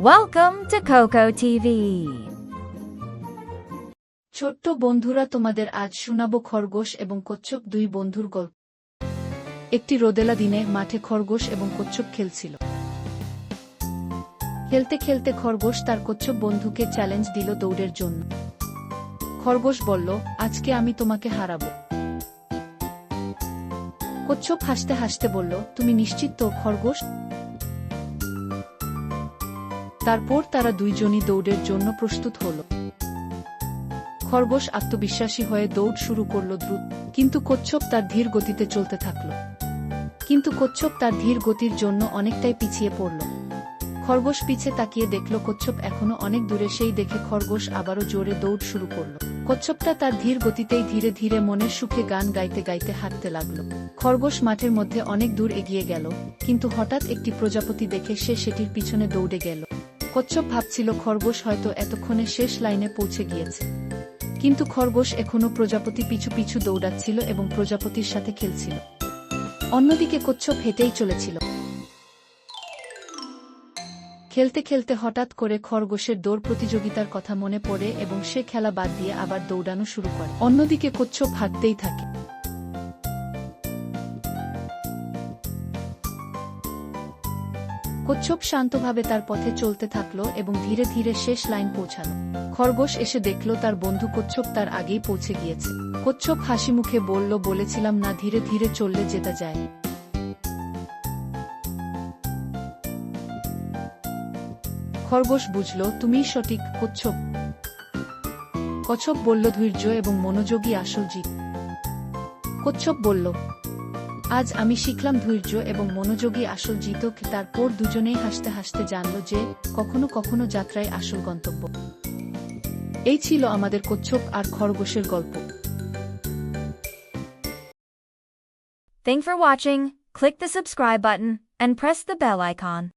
Welcome to Coco TV. ছোট্ট বন্ধুরা, তোমাদের আজ শোনাবো খরগোশ এবং কচ্ছপ দুই বন্ধুর গল্প। একটি রোদেলা দিনে মাঠে খরগোশ এবং কচ্ছপ খেলছিল। খেলতে খেলতে খরগোশ তার কচ্ছপ বন্ধুকে চ্যালেঞ্জ দিল দৌড়ের জন্য। খরগোশ বলল, আজকে আমি তোমাকে হারাবো। কচ্ছপ হাসতে হাসতে বলল, তুমি নিশ্চিত তো খরগোশ? তারপর তারা দুইজনই দৌড়ের জন্য প্রস্তুত হলো। খরগোশ আত্মবিশ্বাসী হয়ে দৌড় শুরু করল দ্রুত, কিন্তু কচ্ছপ তার ধীর গতিতে চলতে থাকল। কিন্তু কচ্ছপ তার ধীর গতির জন্য অনেকটাই পিছিয়ে পড়ল। খরগোশ পিছে তাকিয়ে দেখল কচ্ছপ এখনও অনেক দূরে, সেই দেখে খরগোশ আবারও জোরে দৌড় শুরু করল। কচ্ছপটা তার ধীর গতিতেই ধীরে ধীরে মনের সুখে গান গাইতে গাইতে হাঁটতে লাগল। খরগোশ মাঠের মধ্যে অনেক দূর এগিয়ে গেল, কিন্তু হঠাৎ একটি প্রজাপতি দেখে সে সেটির পিছনে দৌড়ে গেল। কচ্ছপ ভাবছিল খরগোশ হয়তো এতক্ষণে শেষ লাইনে পৌঁছে গিয়েছে। কিন্তু খরগোশ এখনও প্রজাপতি পিছু পিছু দৌড়াচ্ছিল এবং প্রজাপতির সাথে খেলছিল। অন্যদিকে কচ্ছপ হেঁটেই চলেছিল। খেলতে খেলতে হঠাৎ করে খরগোশের দৌড় প্রতিযোগিতার কথা মনে পড়ে এবং সে খেলা বাদ দিয়ে আবার দৌড়ানো শুরু করে। অন্যদিকে কচ্ছপ হাঁটতেই থাকে। কচ্ছপ শান্তভাবে তার পথে চলতে থাকল এবং ধীরে ধীরে শেষ লাইন পৌঁছালো। খরগোশ এসে দেখল তার বন্ধু কচ্ছপ তার আগেই পৌঁছে গিয়েছে। কচ্ছপ হাসি মুখে বলল, বলেছিলাম না, ধীরে ধীরে চললে যেতে যায় খরগোশ বুঝল, তুমিই সঠিক, কচ্ছপ। কচ্ছপ বলল, ধৈর্য এবং মনোযোগী আসল জিত কচ্ছপ বলল আজ আমি শিখলাম ধৈর্য এবং মনোযোগী আসল জিতক, তারপর দুজনেই হাসতে হাসতে জানল যে কখনো কখনো যাত্রায় আসল গন্তব্য এই ছিল আমাদের কচ্ছপ আর খরগোশের গল্প Thank for watching. Click the subscribe button and press the bell icon.